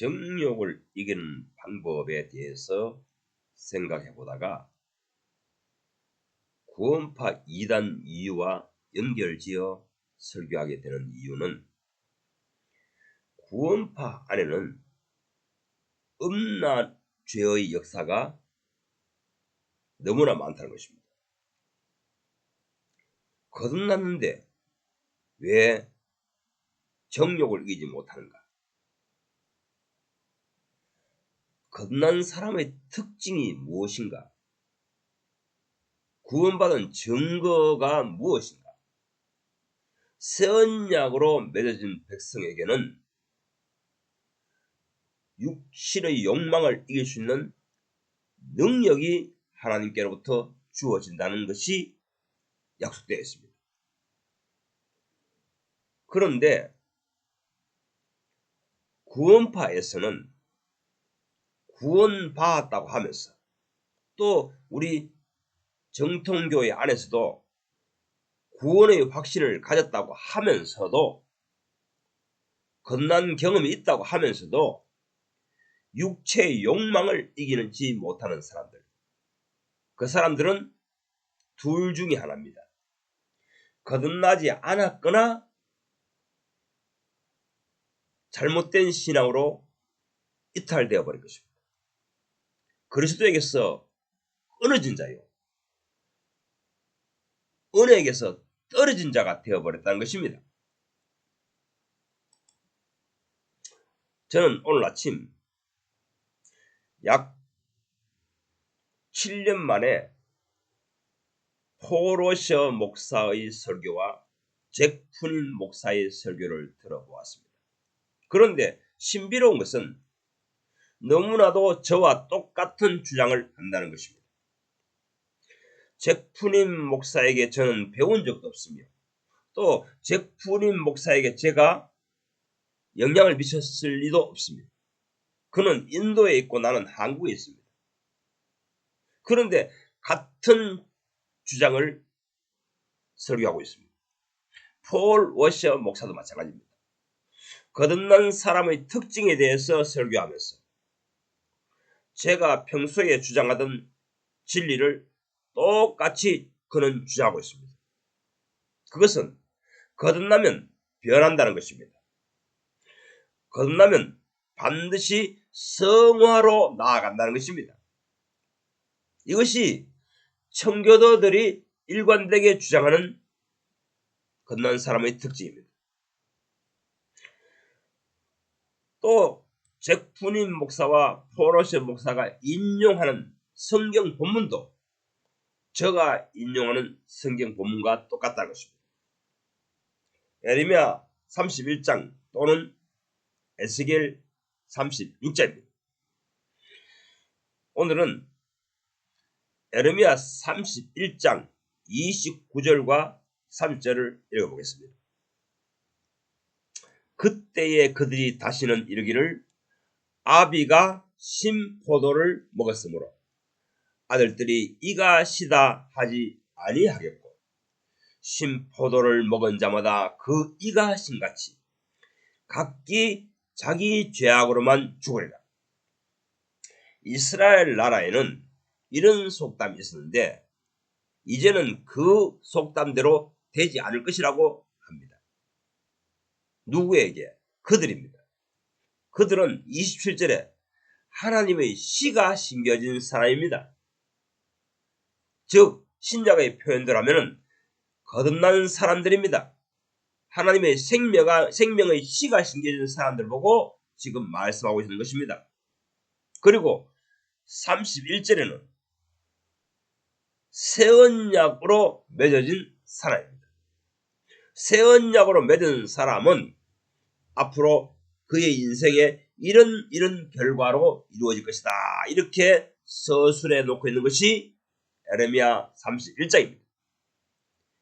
정욕을 이기는 방법에 대해서 생각해 보다가 구원파 2단 이유와 연결지어 설교하게 되는 이유는 구원파 안에는 음란 죄의 역사가 너무나 많다는 것입니다. 거듭났는데 왜 정욕을 이기지 못하는가? 거듭난 사람의 특징이 무엇인가? 구원받은 증거가 무엇인가? 새 언약으로 맺어진 백성에게는 육신의 욕망을 이길 수 있는 능력이 하나님께로부터 주어진다는 것이 약속되어 있습니다. 그런데 구원파에서는 구원받았다고 하면서 또 우리 정통교회 안에서도 구원의 확신을 가졌다고 하면서도 건난 경험이 있다고 하면서도 육체의 욕망을 이기는지 못하는 사람들. 그 사람들은 둘 중에 하나입니다. 거듭나지 않았거나 잘못된 신앙으로 이탈되어 버린 것입니다. 그리스도에게서 끊어진 자요. 은혜에게서 떨어진 자가 되어버렸다는 것입니다. 저는 오늘 아침 약 7년 만에 포로셔 목사의 설교와 잭푼 목사의 설교를 들어보았습니다. 그런데 신비로운 것은 너무나도 저와 똑같은 주장을 한다는 것입니다. 잭푸님 목사에게 저는 배운 적도 없으며 또 잭푸님 목사에게 제가 영향을 미쳤을 리도 없습니다. 그는 인도에 있고 나는 한국에 있습니다. 그런데 같은 주장을 설교하고 있습니다. 폴 워셔 목사도 마찬가지입니다. 거듭난 사람의 특징에 대해서 설교하면서 제가 평소에 주장하던 진리를 똑같이 그는 주장하고 있습니다. 그것은 거듭나면 변한다는 것입니다. 거듭나면 반드시 성화로 나아간다는 것입니다. 이것이 청교도들이 일관되게 주장하는 건난 사람의 특징입니다. 또 잭푸님 목사와 포로시 목사가 인용하는 성경 본문도 저가 인용하는 성경 본문과 똑같다는 것입니다. 에리미야 31장 또는 에스겔 36절입니다. 오늘은 에르미야 31장 29절과 3절을 읽어보겠습니다. 그때에 그들이 다시는 이르기를 아비가 심포도를 먹었으므로 아들들이 이가 시다 하지 아니하겠고 심포도를 먹은 자마다 그 이가 신같이 각기 자기 죄악으로만 죽으리라. 이스라엘 나라에는 이런 속담이 있었는데 이제는 그 속담대로 되지 않을 것이라고 합니다. 누구에게? 그들입니다. 그들은 27절에 하나님의 시가 심겨진 사람입니다. 즉 신약의 표현들 하면은 거듭난 사람들입니다. 하나님의 생명아, 생명의 씨가 심겨진 사람들 보고 지금 말씀하고 있는 것입니다. 그리고 31절에는 새 언약으로 맺어진 사람입니다. 새 언약으로 맺은 사람은 앞으로 그의 인생에 이런 이런 결과로 이루어질 것이다. 이렇게 서술해 놓고 있는 것이 에레미야 31장입니다.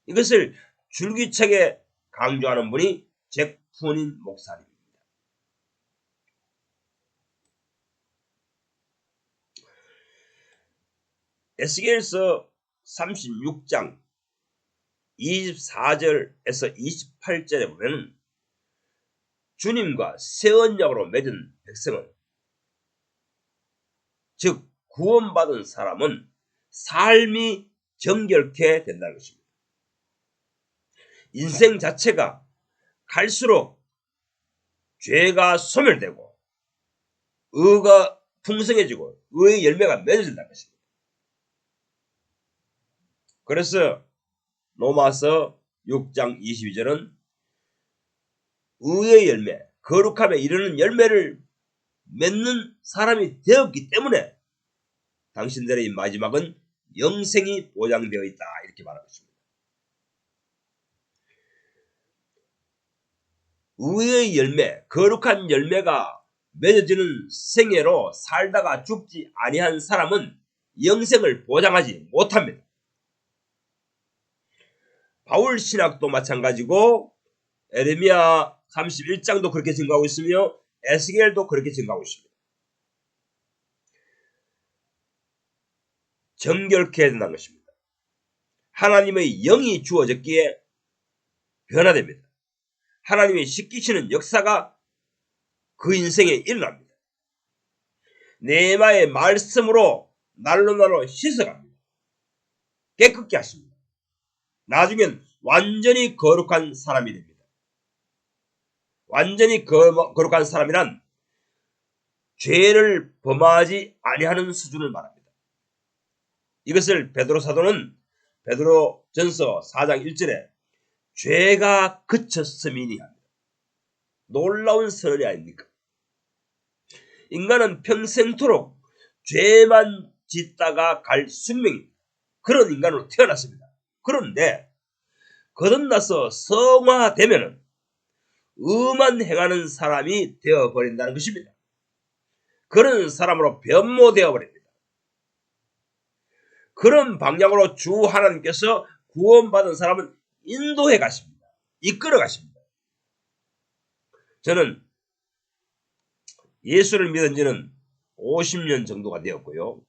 이것을 줄기차게 강조하는 분이 잭푼인 목사님입니다. 에스겔서 36장 24절에서 28절에 보면 주님과 새 언약으로 맺은 백성은 즉 구원받은 사람은 삶이 정결케 된다는 것입니다. 인생 자체가 갈수록 죄가 소멸되고 의가 풍성해지고 의의 열매가 맺어진다는 것입니다. 그래서 로마서 6장 22절은 의의 열매, 거룩함에 이르는 열매를 맺는 사람이 되었기 때문에 당신들의 마지막은 영생이 보장되어 있다 이렇게 말하고 있습니다. 의의 열매, 거룩한 열매가 맺어지는 생애로 살다가 죽지 아니한 사람은 영생을 보장하지 못합니다. 바울 신학도 마찬가지고 에레미야 31장도 그렇게 증가하고 있으며 에스겔도 그렇게 증가하고 있습니다. 정결케 해야 된다는 것입니다. 하나님의 영이 주어졌기에 변화됩니다. 하나님의 씻기시는 역사가 그 인생에 일어납니다. 네마의 말씀으로 날로 날로 씻어갑니다. 깨끗게 하십니다. 나중엔 완전히 거룩한 사람이 됩니다. 완전히 거룩한 사람이란 죄를 범하지 아니하는 수준을 말합니다. 이것을 베드로 사도는 베드로 전서 4장 1절에 죄가 그쳤음이니 합니다. 놀라운 선언이 아닙니까? 인간은 평생토록 죄만 짓다가 갈 숙명입니다. 그런 인간으로 태어났습니다. 그런데 거듭나서 성화되면은 의만 행하는 사람이 되어버린다는 것입니다. 그런 사람으로 변모되어 버립니다. 그런 방향으로 주 하나님께서 구원받은 사람은 인도해 가십니다. 이끌어 가십니다. 저는 예수를 믿은 지는 50년 정도가 되었고요.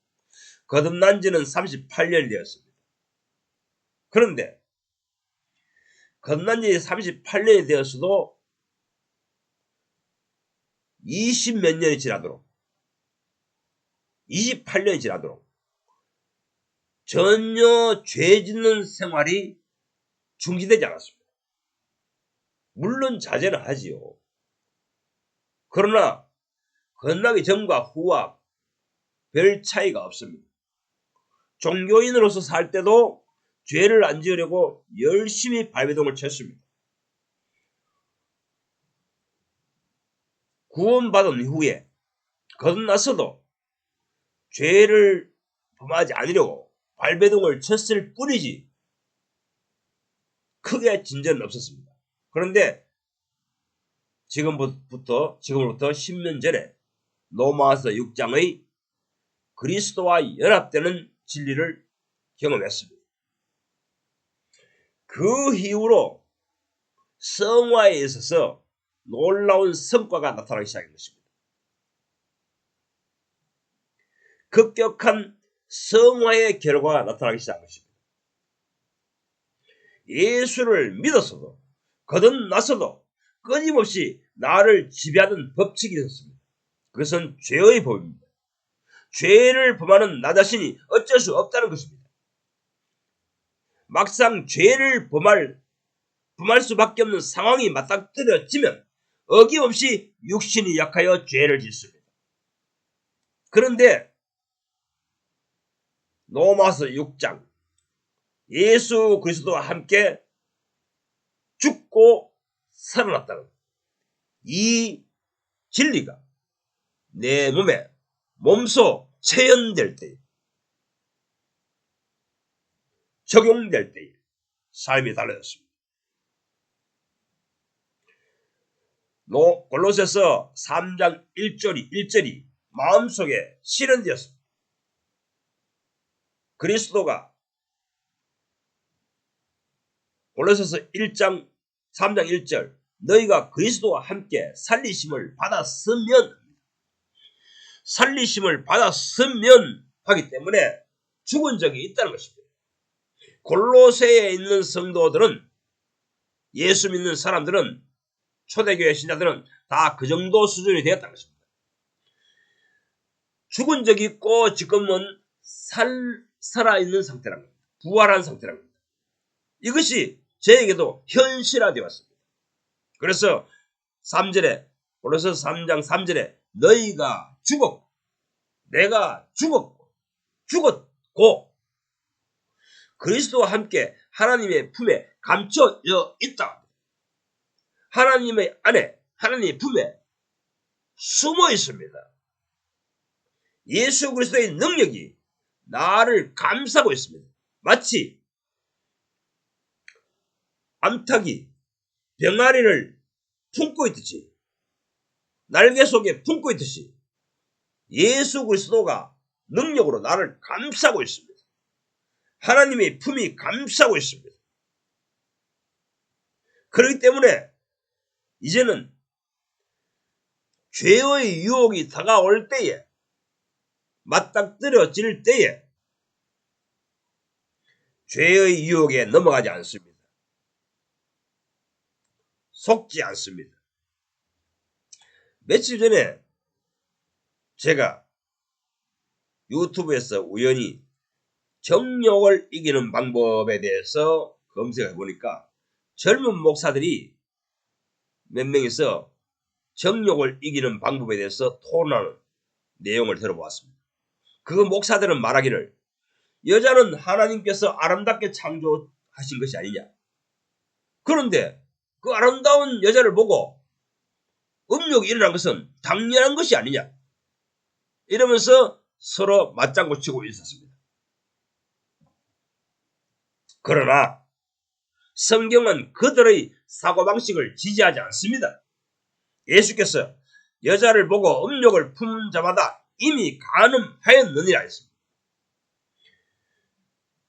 거듭난 지는 38년이 되었습니다. 그런데 거듭난 지 38년이 되었어도 20 몇 년이 지나도록 28년이 지나도록 전혀 죄 짓는 생활이 중지되지 않았습니다. 물론 자제는 하지요. 그러나 건나기 전과 후와 별 차이가 없습니다. 종교인으로서 살 때도 죄를 안 지으려고 열심히 발베동을 쳤습니다. 구원받은 후에 거듭나서도 죄를 범하지 않으려고 발베동을 쳤을 뿐이지 크게 진전은 없었습니다. 그런데 지금부터 지금부터 10년 전에 로마서 6장의 그리스도와 연합되는 진리를 경험했습니다. 그 이후로 성화에 있어서 놀라운 성과가 나타나기 시작한 것입니다. 급격한 성화의 결과가 나타나기 시작한 것입니다. 예수를 믿었어도 거듭났어도 끊임없이 나를 지배하는 법칙이 있었습니다. 그것은 죄의 법입니다. 죄를 범하는 나 자신이 어쩔 수 없다는 것입니다. 막상 죄를 범할, 범할 수밖에 없는 상황이 맞닥뜨려지면 어김없이 육신이 약하여 죄를 짓습니다. 그런데 로마서 6장 예수 그리스도와 함께 죽고 살아났다는 이 진리가 내 몸에 몸소 체현될 때 적용될 때 삶이 달라졌습니다. 골로새서 3장 1절이 1절이 마음속에 실현되었습니다. 그리스도가 골로새서 1장 3장 1절 너희가 그리스도와 함께 살리심을 받았으면 살리심을 받았으면 하기 때문에 죽은 적이 있다는 것입니다. 골로새에 있는 성도들은 예수 믿는 사람들은 초대교회 신자들은 다 그 정도 수준이 되었다는 것입니다. 죽은 적이 있고 지금은 살, 살아있는 상태란 겁니다. 부활한 상태란 겁니다. 이것이 저에게도 현실화되어 왔습니다. 그래서 3절에 고로서 3장 3절에 너희가 죽었고 내가 죽었고 죽었고 그리스도와 함께 하나님의 품에 감춰져 있다. 하나님의 안에 하나님의 품에 숨어 있습니다. 예수 그리스도의 능력이 나를 감싸고 있습니다. 마치 암탉이 병아리를 품고 있듯이 날개 속에 품고 있듯이 예수 그리스도가 능력으로 나를 감싸고 있습니다. 하나님의 품이 감싸고 있습니다. 그렇기 때문에 이제는 죄의 유혹이 다가올 때에 맞닥뜨려질 때에 죄의 유혹에 넘어가지 않습니다. 속지 않습니다. 며칠 전에 제가 유튜브에서 우연히 정욕을 이기는 방법에 대해서 검색해 보니까 젊은 목사들이 몇 명이서 정욕을 이기는 방법에 대해서 토론하는 내용을 들어보았습니다. 그 목사들은 말하기를 여자는 하나님께서 아름답게 창조하신 것이 아니냐. 그런데 그 아름다운 여자를 보고 음욕이 일어난 것은 당연한 것이 아니냐. 이러면서 서로 맞장구 치고 있었습니다. 그러나 성경은 그들의 사고방식을 지지하지 않습니다. 예수께서 여자를 보고 음욕을 품은 자마다 이미 가늠하였느니라 했습니다.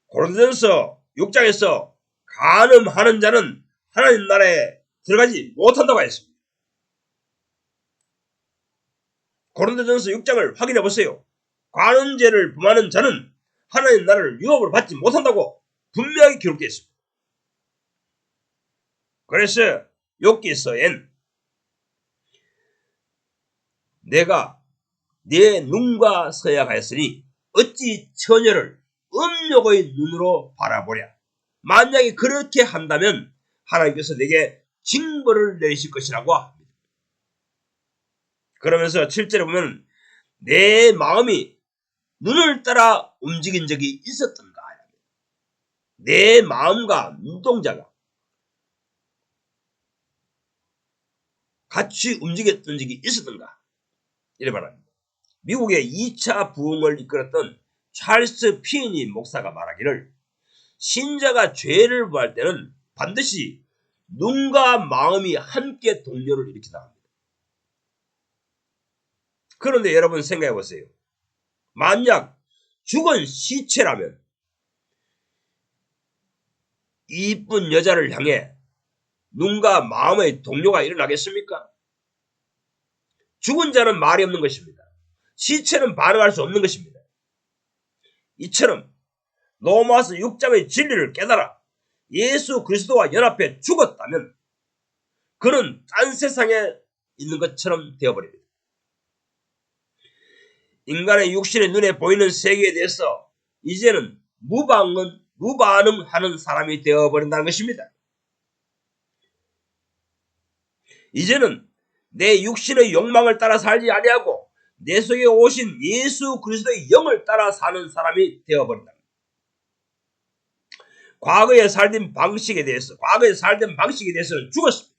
고린도전서 6장에서 가늠하는 자는 하나님 나라에 들어가지 못한다고 했습니다. 고린도전서 6장을 확인해 보세요. 관음죄를 범하는 자는 하나님 나라를 유업을 받지 못한다고 분명히 기록되어 있습니다. 그래서 욕기서엔 내가 내 눈과 서약하였으니 어찌 처녀를 음욕의 눈으로 바라보랴. 만약에 그렇게 한다면 하나님께서 내게 징벌을 내리실 것이라고 합니다. 그러면서 7절에 보면 내 마음이 눈을 따라 움직인 적이 있었던가? 내 마음과 눈동자가 같이 움직였던 적이 있었던가? 이래 말합니다. 미국의 2차 부흥을 이끌었던 찰스 피니 목사가 말하기를 신자가 죄를 범할 때는 반드시 눈과 마음이 함께 동료를 일으키다 합니다. 그런데 여러분 생각해 보세요. 만약 죽은 시체라면 이쁜 여자를 향해 눈과 마음의 동료가 일어나겠습니까? 죽은 자는 말이 없는 것입니다. 시체는 반응할 수 없는 것입니다. 이처럼 로마서 6장의 진리를 깨달아 예수 그리스도와 연합해 죽었다면 그는 딴 세상에 있는 것처럼 되어버립니다. 인간의 육신의 눈에 보이는 세계에 대해서 이제는 무방은 무반응하는 사람이 되어버린다는 것입니다. 이제는 내 육신의 욕망을 따라 살지 아니하고 내 속에 오신 예수 그리스도의 영을 따라 사는 사람이 되어버린다. 과거에 살던 방식에 대해서, 과거에 살던 방식에 대해서는 죽었습니다.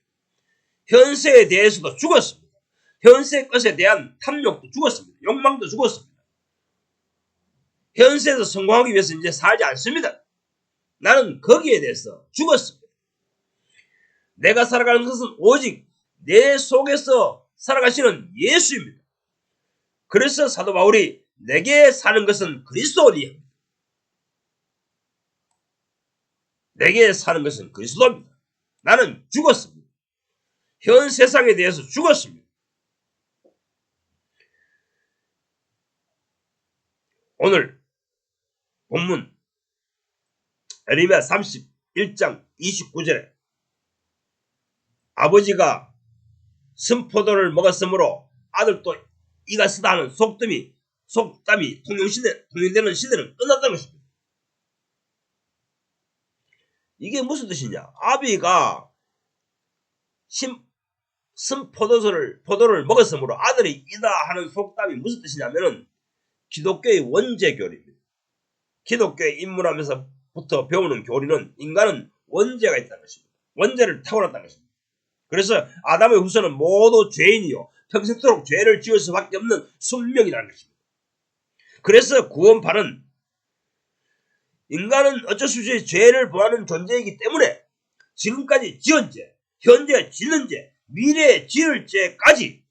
현세에 대해서도 죽었습니다. 현세 것에 대한 탐욕도 죽었습니다. 욕망도 죽었습니다. 현세에서 성공하기 위해서 이제 살지 않습니다. 나는 거기에 대해서 죽었습니다. 내가 살아가는 것은 오직 내 속에서 살아가시는 예수입니다. 그래서 사도 바울이 내게 사는 것은 그리스도니 내게 사는 것은 그리스도입니다. 나는 죽었습니다. 현 세상에 대해서 죽었습니다. 오늘 본문 에리미야 31장 29절에 아버지가 선포도를 먹었으므로 아들도 이가 쓰다 하는 속담이 속담이 통용시대 통용되는 시대는 끝났다는 것입니다. 이게 무슨 뜻이냐? 아비가 심, 선포도를 포도를 먹었으므로 아들이 이다 하는 속담이 무슨 뜻이냐면은 기독교의 원죄 교리입니다. 기독교에 입문하면서부터 배우는 교리는 인간은 원죄가 있다는 것입니다. 원죄를 타고났다는 것입니다. 그래서 아담의 후손은 모두 죄인이요 평생토록 죄를 지을 수밖에 없는 숙명이라는 것입니다. 그래서 구원파는 인간은 어쩔 수 없이 죄를 범하는 존재이기 때문에 지금까지 지은 죄, 현재 짓는 죄, 미래에 지을 죄까지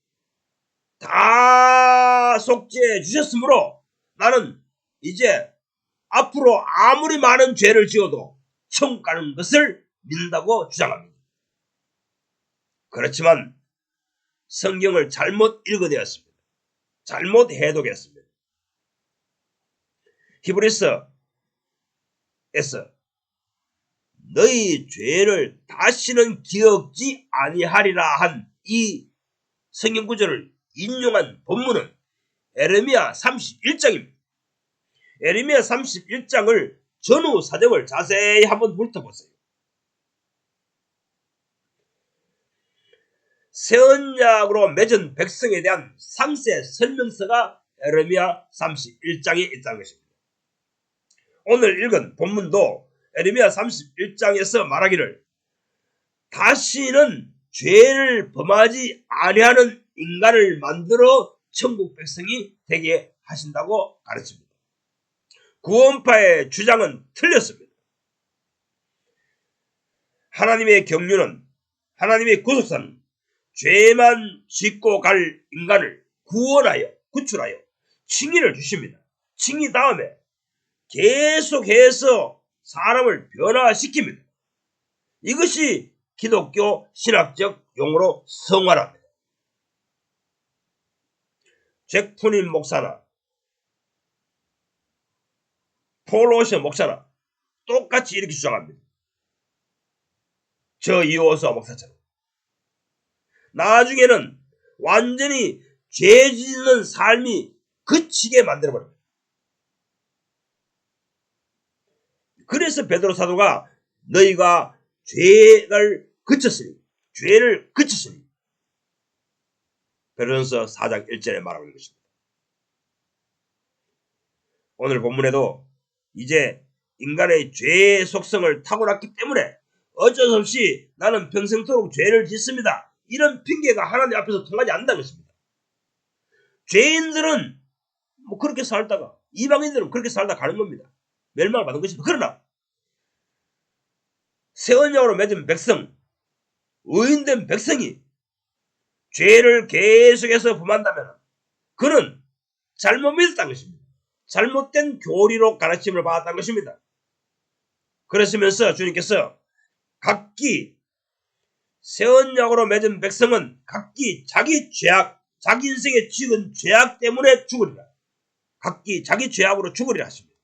다 속죄해 주셨으므로 나는 이제 앞으로 아무리 많은 죄를 지어도 천국 가는 것을 믿는다고 주장합니다. 그렇지만 성경을 잘못 읽어내었습니다. 잘못 해독했습니다. 히브리서에서 너희 죄를 다시는 기억지 아니하리라 한 이 성경 구절을 인용한 본문은 에레미야 31장입니다. 에레미야 31장을 전후 사정을 자세히 한번 훑어보세요. 새 언약으로 맺은 백성에 대한 상세 설명서가 에레미야 31장에 있다는 것입니다. 오늘 읽은 본문도 에레미야 31장에서 말하기를 다시는 죄를 범하지 아니하는 인간을 만들어 천국 백성이 되게 하신다고 가르칩니다. 구원파의 주장은 틀렸습니다. 하나님의 경륜은 하나님의 구속사는 죄만 짓고 갈 인간을 구원하여 구출하여 칭의를 주십니다. 칭의 다음에 계속해서 사람을 변화시킵니다. 이것이 기독교 신학적 용어로 성화랍니다. 잭푸닌 목사나 폴로션 목사나 똑같이 이렇게 주장합니다. 저 이호서 목사처럼. 나중에는 완전히 죄 짓는 삶이 그치게 만들어버립니다. 그래서 베드로 사도가 너희가 죄를 그쳤으니 죄를 그쳤으니 베드로전서 4장 1절에 말하고 있는 것입니다. 오늘 본문에도 이제 인간의 죄의 속성을 타고났기 때문에 어쩔 수 없이 나는 평생토록 죄를 짓습니다. 이런 핑계가 하나님 앞에서 통하지 않는다는 것입니다. 죄인들은 뭐 그렇게 살다가 이방인들은 그렇게 살다 가는 겁니다. 멸망을 받은 것입니다. 그러나 세언약으로 맺은 백성, 의인된 백성이 죄를 계속해서 범한다면 그는 잘못 믿었다는 것입니다. 잘못된 교리로 가르침을 받았다는 것입니다. 그랬으면서 주님께서 각기 세언약으로 맺은 백성은 각기 자기 죄악, 자기 인생에 지은 죄악 때문에 죽으리라. 각기 자기 죄악으로 죽으리라 하십니다.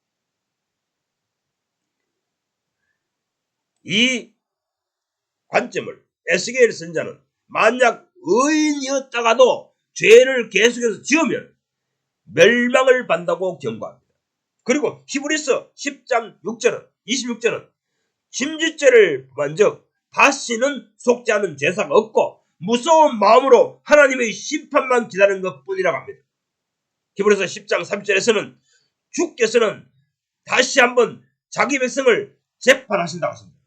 이 관점을 에스겔 선자는 만약 의인이었다가도 죄를 계속해서 지으면 멸망을 받는다고 경고합니다. 그리고 히브리서 10장 6절은 26절은 심지죄를 범한즉 다시는 속지 않은 제사가 없고 무서운 마음으로 하나님의 심판만 기다리는 것뿐이라고 합니다. 히브리서 10장 3절에서는 주께서는 다시 한번 자기 백성을 재판하신다고 하십니다.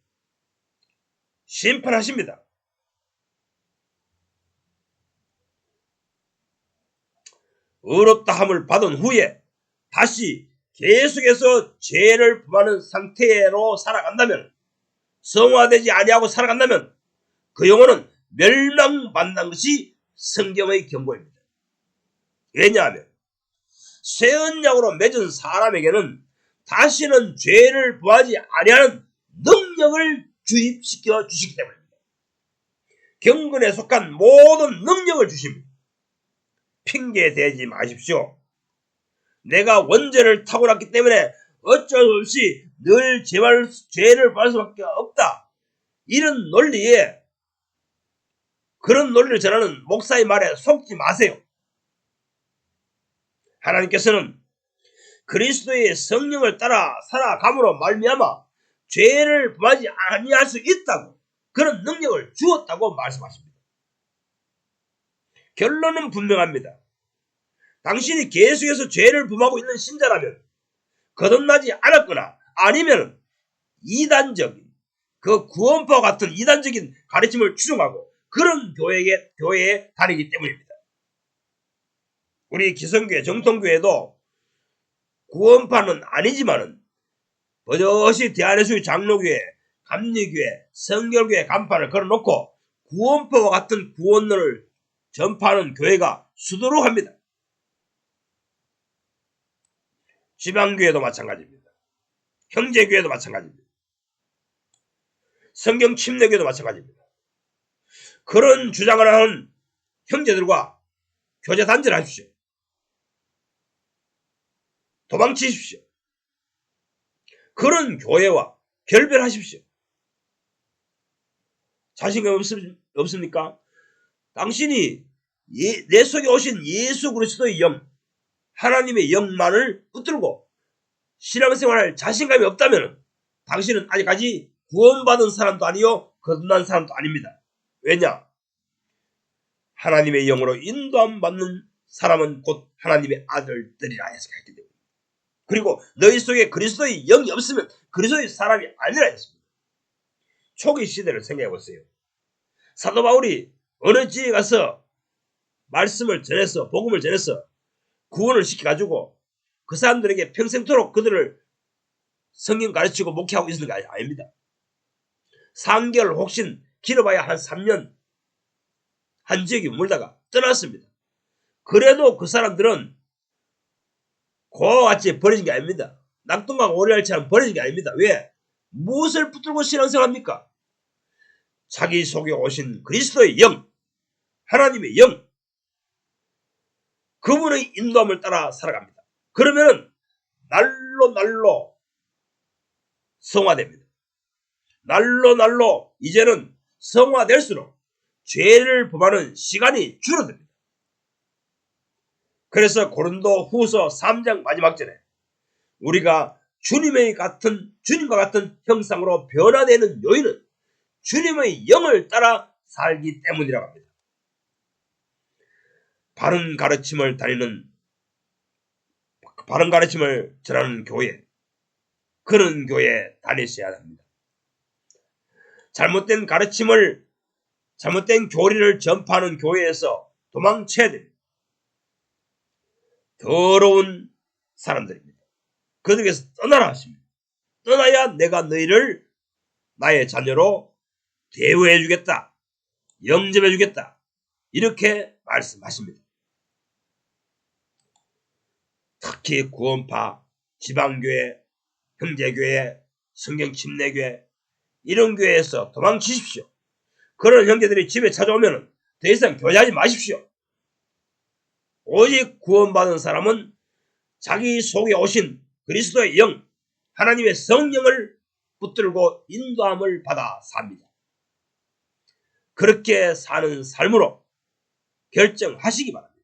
심판하십니다. 의롭다 함을 받은 후에 다시 계속해서 죄를 범하는 상태로 살아간다면 성화되지 아니하고 살아간다면 그 영혼은 멸망받는 것이 성경의 경고입니다. 왜냐하면 새 언약으로 맺은 사람에게는 다시는 죄를 범하지 아니하는 능력을 주입시켜 주시기 때문입니다. 경건에 속한 모든 능력을 주십니다. 핑계 대지 마십시오. 내가 원죄를 타고났기 때문에 어쩔 수 없이 늘 제발 죄를 범할 수밖에 없다. 이런 논리에 그런 논리를 전하는 목사의 말에 속지 마세요. 하나님께서는 그리스도의 성령을 따라 살아감으로 말미암아 죄를 범하지 아니할 수 있다고 그런 능력을 주었다고 말씀하십니다. 결론은 분명합니다. 당신이 계속해서 죄를 범하고 있는 신자라면 거듭나지 않았거나 아니면 이단적인 그 구원파와 같은 이단적인 가르침을 추종하고 그런 교회에 교회에 다니기 때문입니다. 우리 기성교회 정통교회도 구원파는 아니지만은 버젓이 대한예수의 장로교회, 감리교회, 성결교회 간판을 걸어놓고 구원파와 같은 구원론을 전파하는 교회가 수두룩 합니다. 지방교회도 마찬가지입니다. 형제교회도 마찬가지입니다. 성경 침례교회도 마찬가지입니다. 그런 주장을 하는 형제들과 교제 단절을 하십시오. 도망치십시오. 그런 교회와 결별하십시오. 자신감 없, 없습니까? 당신이 예- 내 속에 오신 예수 그리스도의 영, 하나님의 영만을 붙들고 신앙생활할 자신감이 없다면 당신은 아직까지 구원받은 사람도 아니요 거듭난 사람도 아닙니다. 왜냐? 하나님의 영으로 인도함 받는 사람은 곧 하나님의 아들들이라 해서 했기 때문에 그리고 너희 속에 그리스도의 영이 없으면 그리스도의 사람이 아니라 했습니다. 초기 시대를 생각해 보세요. 사도 바울이 어느 지에 가서 말씀을 전해서 복음을 전해서 구원을 시켜가지고 그 사람들에게 평생토록 그들을 성경 가르치고 목회하고 있었는 게 아닙니다. 3개월 혹신 길어봐야 한 3년 한 지역에 물다가 떠났습니다. 그래도 그 사람들은 고와 같이 버려진 게 아닙니다. 낙동강 오리알처럼 버려진 게 아닙니다. 왜? 무엇을 붙들고 신앙생활합니까? 자기 속에 오신 그리스도의 영, 하나님의 영, 그분의 인도함을 따라 살아갑니다. 그러면 날로 날로 성화됩니다. 날로 날로 이제는 성화될수록 죄를 범하는 시간이 줄어듭니다. 그래서 고린도 후서 3장 마지막 절에 우리가 주님의 같은 주님과 같은 형상으로 변화되는 요인은 주님의 영을 따라 살기 때문이라고 합니다. 바른 가르침을 다니는 바른 가르침을 전하는 교회 그런 교회 다니셔야 합니다. 잘못된 가르침을 잘못된 교리를 전파하는 교회에서 도망쳐야 됩니다. 더러운 사람들입니다. 그들에게서 떠나라 하십니다. 떠나야 내가 너희를 나의 자녀로 대우해 주겠다. 영접해 주겠다. 이렇게 말씀하십니다. 특히 구원파, 지방교회, 형제교회, 성경 침례교회 이런 교회에서 도망치십시오. 그런 형제들이 집에 찾아오면 더 이상 교제하지 마십시오. 오직 구원받은 사람은 자기 속에 오신 그리스도의 영, 하나님의 성령을 붙들고 인도함을 받아 삽니다. 그렇게 사는 삶으로 결정하시기 바랍니다.